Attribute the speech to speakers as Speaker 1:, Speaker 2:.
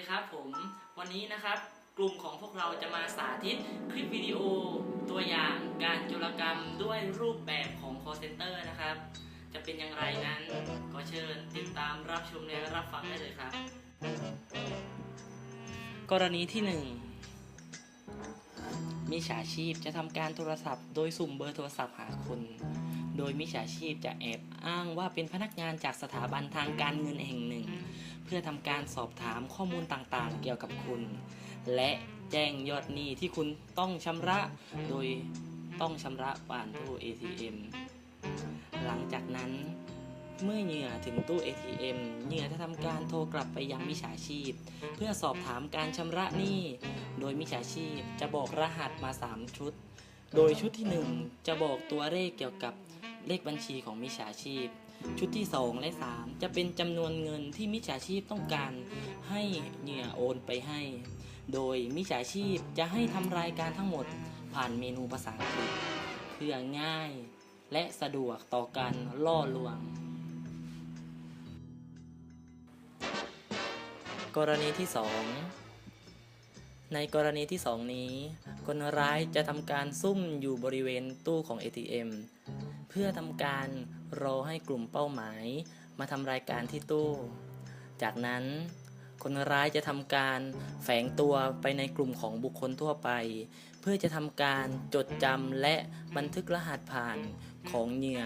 Speaker 1: ีครับผม วันนี้นะครับกลุ่มของพวกเราจะมาสาธิตคลิปวิดีโอตัวอย่างการโจรกรรมด้วยรูปแบบของ call center นะครับ จะเป็นอย่างไรนั้นก็เชิญติดตามรับชมและรับฟังได้เลยครับ กรณีที่หนึ่งมิจฉาชีพจะทำการโทรศัพท์โดยสุ่มเบอร์โทรศัพท์หาคุณ โดยมิจฉาชีพจะแอบอ้างว่าเป็นพนักงานจากสถาบันทางการเงินแห่งหนึ่ง เพื่อทำการสอบถามข้อมูลต่างๆ เกี่ยวกับคุณ และแจ้งยอดหนี้ที่คุณต้องชำระ โดยต้องชำระผ่านตู้ ATM หลังจากนั้นเมื่อเหยื่อถึงตู้ ATM เหยื่อจะทำการโทรกลับไปยังมิจฉาชีพ เพื่อสอบถามการชำระหนี้ โดยมิจฉาชีพจะบอกรหัสมา 3 ชุด โดยชุดที่ 1 จะบอกตัวเลขเกี่ยวกับ เลขบัญชีของมิจฉาชีพ ชุดที่ 2 และ 3 จะเป็นจำนวนเงินที่มิจฉาชีพต้องการให้เหยื่อโอนไปให้ โดยมิจฉาชีพจะให้ทำรายการทั้งหมดผ่านเมนูภาษาอังกฤษเพื่อง่ายและสะดวกต่อการล่อลวง กรณีที่ 2 ในกรณีที่ 2 นี้ คนร้ายจะทำการซุ่มอยู่บริเวณตู้ของ ATM เพื่อทำการรอให้กลุ่มเป้าหมาย มาทำรายการที่ตู้ จากนั้นคนร้ายจะทำการแฝงตัวไปในกลุ่มของบุคคลทั่วไป เพื่อจะทำการจดจำและบันทึกรหัสผ่านของเหยื่อ